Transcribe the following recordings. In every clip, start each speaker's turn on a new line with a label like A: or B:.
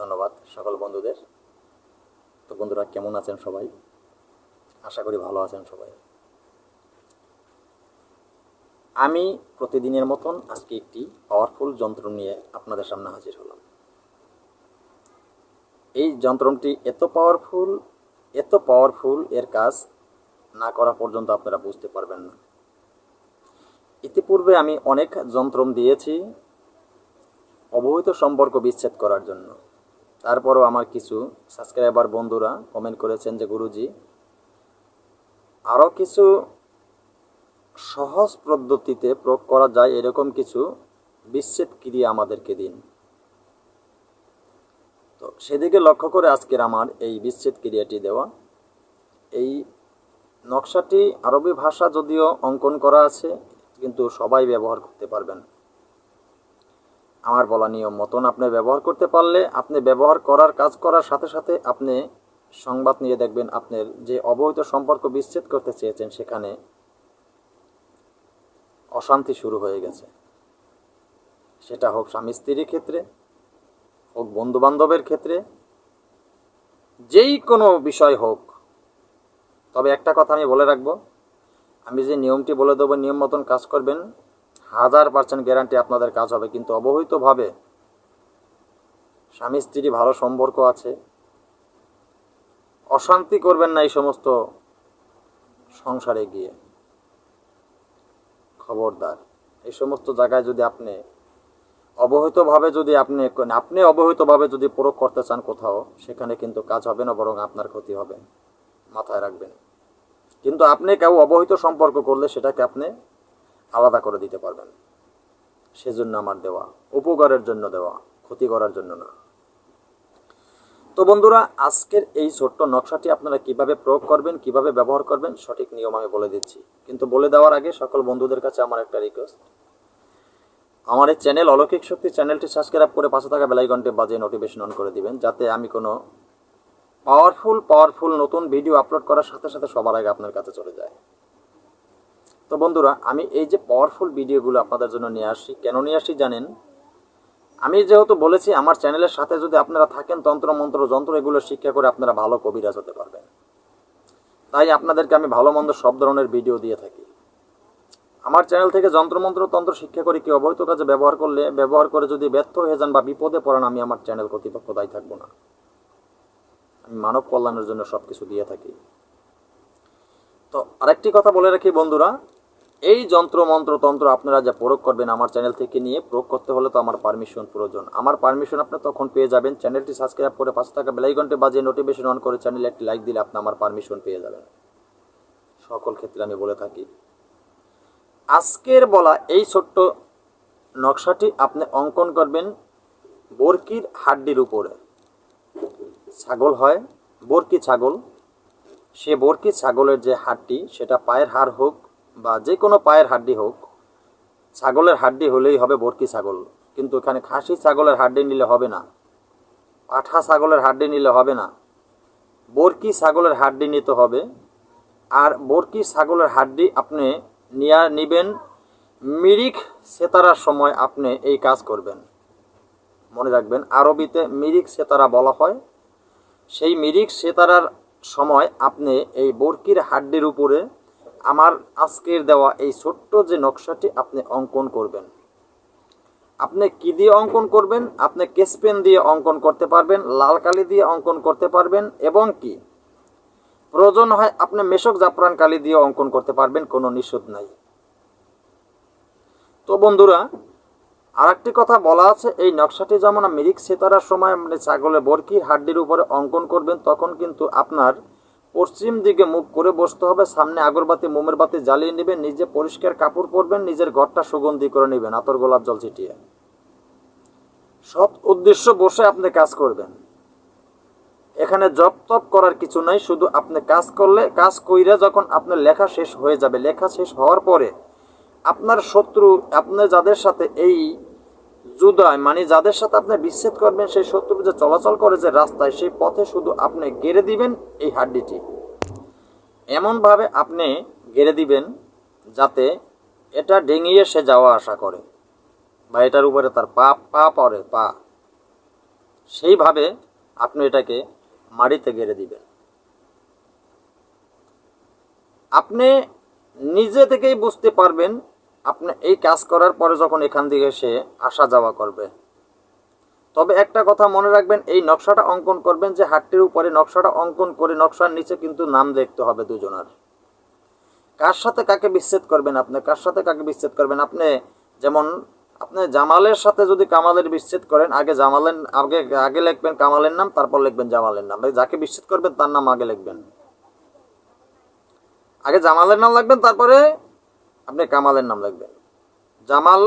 A: ধন্যবাদ সকল বন্ধুদের। তো বন্ধুরা, কেমন আছেন সবাই? আশা করি ভালো আছেন সবাই। আমি প্রতিদিনের মতন আজকে একটি পাওয়ারফুল যন্ত্র নিয়ে আপনাদের সামনে হাজির হলাম। এই যন্ত্রটি এত পাওয়ারফুল এত পাওয়ারফুল এর কাজ না করা পর্যন্ত আপনারা বুঝতে পারবেন না। ইতিপূর্বে আমি অনেক যন্ত্র দিয়েছি অবহিত সম্পর্ক বিচ্ছেদ করার জন্য। তারপরও আমার কিছু সাবস্ক্রাইবার বন্ধুরা কমেন্ট করেছেন যে, গুরুজি আরও কিছু সহজ পদ্ধতিতে প্রয়োগ করা যায় এরকম কিছু বিচ্ছেদ ক্রিয়া আমাদেরকে দিন। তো সেদিকে লক্ষ্য করে আজকের আমার এই বিচ্ছেদ ক্রিয়াটি দেওয়া। এই নকশাটি আরবি ভাষা যদিও অঙ্কন করা আছে, কিন্তু সবাই ব্যবহার করতে পারবেন। আমার বলা নিয়ম মতন আপনি ব্যবহার করতে পারলে আপনি ব্যবহার করার কাজ করার সাথে সাথে আপনি সংবাদ নিয়ে দেখবেন আপনার যে অবৈধ সম্পর্ক বিচ্ছেদ করতে চেয়েছেন সেখানে অশান্তি শুরু হয়ে গেছে। সেটা হোক স্বামী স্ত্রীর ক্ষেত্রে, হোক বন্ধু বান্ধবের ক্ষেত্রে যেই কোনো বিষয় হোক। তবে একটা কথা আমি বলে রাখব, আমি যে নিয়মটি বলে দেবো, নিয়ম মতন কাজ করবেন হাজার পার্সেন্ট গ্যারান্টি আপনাদের কাজ হবে। কিন্তু অবহিতভাবে স্বামী স্ত্রী ভালো সম্পর্ক আছে। অশান্তি করবেন না এই সমস্ত সংসারে গিয়ে। খবরদার। এই সমস্ত জায়গায় যদি আপনি অবহিতভাবে যদি আপনি আপনি অবহিতভাবে যদি প্রয়োগ করতে চান কোথাও, সেখানে কিন্তু কাজ হবে না, বরং আপনার ক্ষতি হবে। মাথায় রাখবেন। কিন্তু আপনি কেউ অবহিত সম্পর্ক করলে সেটাকে আপনি আলাদা করে দিতে পারবেন। সেজন্য আমার দেওয়া। উপকারের জন্য দেওয়া, ক্ষতি করার জন্য না। তো বন্ধুরা, আজকের এই ছোট্ট নকশাটি আপনারা কীভাবে প্রয়োগ করবেন, কীভাবে ব্যবহার করবেন, সঠিক নিয়ম আমি বলে দিচ্ছি। কিন্তু বলে দেওয়ার আগে সকল বন্ধুদের কাছে আমার একটা রিকোয়েস্ট আমার এই চ্যানেল অলৌকিক শক্তি চ্যানেলটি সাবস্ক্রাইব করে পাশে থাকা বেলাইকনটি বাজিয়ে নোটিফিকেশন অন করে দিবেন, যাতে আমি কোনো পাওয়ারফুল পাওয়ারফুল নতুন ভিডিও আপলোড করার সাথে সাথে সবার আগে আপনার কাছে চলে যায়। তো বন্ধুরা, আমি এই যে পাওয়ারফুল ভিডিওগুলো আপনাদের জন্য নিয়ে আসি কেন নিয়ে আসি জানেন? আমি যেহেতু বলেছি, আমার চ্যানেলের সাথে যদি আপনারা থাকেন তন্ত্র মন্ত্র যন্ত্র, এগুলো শিক্ষা করে আপনারা ভালো কবিরাজ হতে পারবেন। তাই আপনাদেরকে আমি ভালো মন্দ সব ধরনের ভিডিও দিয়ে থাকি। আমার চ্যানেল থেকে যন্ত্রমন্ত্র, তন্ত্র শিক্ষা করে কি অবৈধ কাজে ব্যবহার করলে, ব্যবহার করে যদি ব্যর্থ হয়ে যান বা বিপদে পড়েন, আমি আমার চ্যানেল কর্তৃপক্ষ দায়ী থাকব না। আমি মানব কল্যাণের জন্য সব কিছু দিয়ে থাকি। তো আরেকটি কথা বলে রাখি বন্ধুরা এই যন্ত্র, মন্ত্র, তন্ত্র আপনারা যা প্রয়োগ করবেন আমার চ্যানেল থেকে নিয়ে প্রয়োগ করতে হলে তো আমার পারমিশন প্রয়োজন। আমার পারমিশন আপনি তখন পেয়ে যাবেন। চ্যানেলটি সাবস্ক্রাইব করে পাঁচ টাকা বেলাইকনটি বাজিয়ে নোটিফিকেশন অন করে চ্যানেলে একটি লাইক দিলে আপনি আমার পারমিশন পেয়ে যাবেন। সকল ক্ষেত্রে আমি বলে থাকি। আজকের বলা এই ছোট্ট নকশাটি আপনি অঙ্কন করবেন বরকির হাড্ডির উপরে। ছাগল হয় বরকি ছাগল। সে বরকি ছাগলের যে হাড়টি সেটা পায়ের হাড় হোক বা যে কোনো পায়ের হাড্ডি হোক, ছাগলের হাড্ডি হলেই হবে বরকি ছাগল। কিন্তু এখানে খাসি ছাগলের হাড্ডি নিলে হবে না। পাঠা ছাগলের হাড্ডি নিলে হবে না। বরকি ছাগলের হাড্ডি নিতে হবে। আর বরকি ছাগলের হাড্ডি আপনি নিয়া নিবেন, মিরিক সেতারার সময় আপনি এই কাজ করবেন। মনে রাখবেন, আরবিতে মিরিক সেতারা বলা হয়। সেই মিরিক সেতারার সময় আপনি এই বরকির হাড্ডির উপরে আমার আজকের দেওয়া এই ছোট্ট যে নকশাটি আপনি অঙ্কন করবেন। আপনি কি দিয়ে অঙ্কন করবেন? আপনি কেসপেন দিয়ে অঙ্কন করতে পারবেন, লাল কালি দিয়ে অঙ্কন করতে পারবেন এবং কি? প্রয়োজন হয় আপনি মেশক জাফরান কালি দিয়ে অঙ্কন করতে পারবেন, কোনো নিষেধ নাই। তো বন্ধুরা আর একটি কথা বলা আছে, এই নকশাটি যেমন মিরিক সেতারার সময় আপনি ছাগলের বরকির হাড্ডির উপরে অঙ্কন করবেন, তখন কিন্তু আপনার পশ্চিম দিকে মুখ করে বসতে হবে, সামনে আগরবাতি, মোমের বাতি জ্বালিয়ে নেবেন, নিজে পরিষ্কার কাপড় পরবেন, নিজের ঘরটা সুগন্ধি করে নেবেন, আতর গোলাপ জল ছিটিয়ে। সৎ উদ্দেশ্য বসে আপনি কাজ করবেন। এখানে জপ তপ করার কিছু নাই, শুধু আপনি কাজ করলে, কাজ কইরা যখন আপনার লেখা শেষ হয়ে যাবে, লেখা শেষ হওয়ার পরে আপনার শত্রু, আপনি যাদের সাথে এই জুদায় মানে যাদের সাথে আপনি বিচ্ছেদ করবেন, সেই শত্রু যে চলাচল করে যে রাস্তায়, সেই পথে শুধু আপনি গেড়ে দিবেন এই হাড্ডিটি। এমনভাবে আপনি গেড়ে দিবেন যাতে এটা ডেঙিয়ে সে যাওয়া আসা করে বা এটার উপরে তার পা পা পড়ে, পা। সেইভাবে আপনি এটাকে মাটিতে গেড়ে দিবেন। আপনি নিজে থেকেই বুঝতে পারবেন আপনি এই কাজ করার পরে যখন এখান থেকে সে আসা যাওয়া করবে। তবে একটা কথা মনে রাখবেন, এই নকশাটা অঙ্কন করবেন যে হাটটির উপরে নকশাটা অঙ্কন করে নকশার নিচে কিন্তু নাম দেখতে হবে দুজনার। কার সাথে কাকে বিচ্ছেদ করবেন আপনি? কার সাথে কাকে বিচ্ছেদ করবেন? আপনি যেমন, আপনি জামালের সাথে যদি কামালের বিচ্ছেদ করেন, আগে জামালের, আগে আগে লিখবেন কামালের নাম, তারপর লিখবেন জামালের নাম। যাকে বিচ্ছেদ করবেন তার নাম আগে লিখবেন। আগে জামালের নাম লাগবেন তারপরে আপনি কামালের নাম লিখবেন। জামাল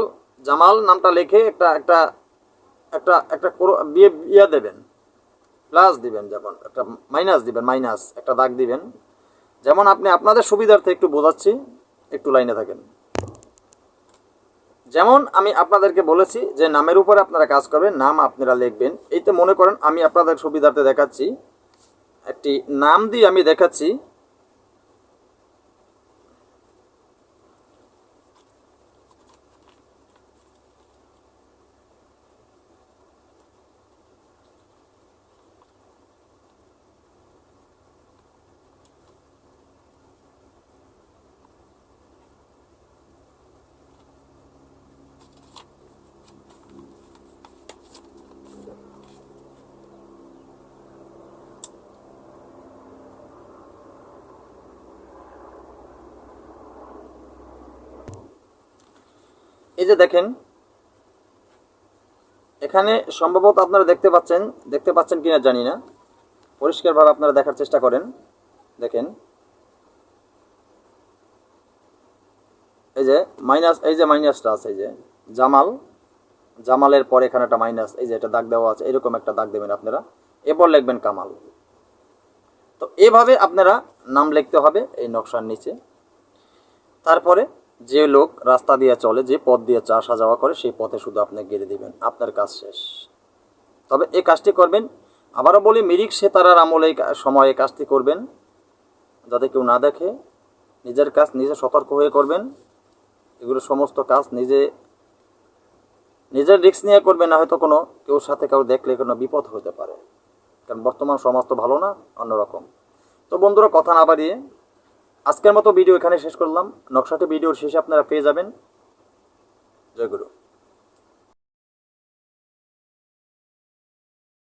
A: জামাল নামটা লিখে একটা একটা একটা একটা বিয়ে ইয়ে দেবেন। প্লাস দিবেন যেমন, একটা মাইনাস দিবেন, মাইনাস, একটা দাগ দিবেন। যেমন আপনি আপনাদের সুবিধার্থে একটু বোঝাচ্ছি, একটু লাইনে থাকেন। যেমন আমি আপনাদেরকে বলেছি যে নামের উপরে আপনারা কাজ করবেন, নাম আপনারা লিখবেন। এইতে মনে করেন আমি আপনাদের সুবিধার্থে দেখাচ্ছি। একটি নাম দিয়ে আমি দেখাচ্ছি। এই যে দেখেন, এখানে সম্ভবত আপনারা দেখতে পাচ্ছেন দেখতে পাচ্ছেন কিনা জানি না। পরিষ্কারভাবে আপনারা দেখার চেষ্টা করেন। দেখেন, এই যে মাইনাস, এই যে মাইনাসটা আছে, এই যে জামাল, জামালের পরে এখানে একটা মাইনাস, এই যে এটা দাগ দেওয়া আছে, এরকম একটা দাগ দেবেন আপনারা। এরপর লিখবেন কামাল। তো এভাবে আপনারা নাম লিখতে হবে এই নকশার নিচে। তারপরে যে লোক রাস্তা দিয়ে চলে, যে পথ দিয়ে চা আসা যাওয়া করে, সেই পথে শুধু আপনি গেড়ে দিবেন। আপনার কাজ শেষ। তবে এই কাজটি করবেন। আবারও বলি, মিরিক সেতারার আমলে সময় এই কাজটি করবেন। যাতে কেউ না দেখে, নিজের কাজ নিজে সতর্ক হয়ে করবেন। এগুলো সমস্ত কাজ নিজে, নিজের রিস্ক নিয়ে করবেন, না হয়তো কোনো কেউ সাথে কেউ দেখলে কোনো বিপদ হতে পারে। কারণ বর্তমান সমাজ তো ভালো না, অন্যরকম। তো বন্ধুরা, কথা না বাড়িয়ে আজকের মতো ভিডিও এখানে শেষ করলাম। নকশাটি ভিডিওর শেষে আপনারা পেয়ে যাবেন। জয় গুরু।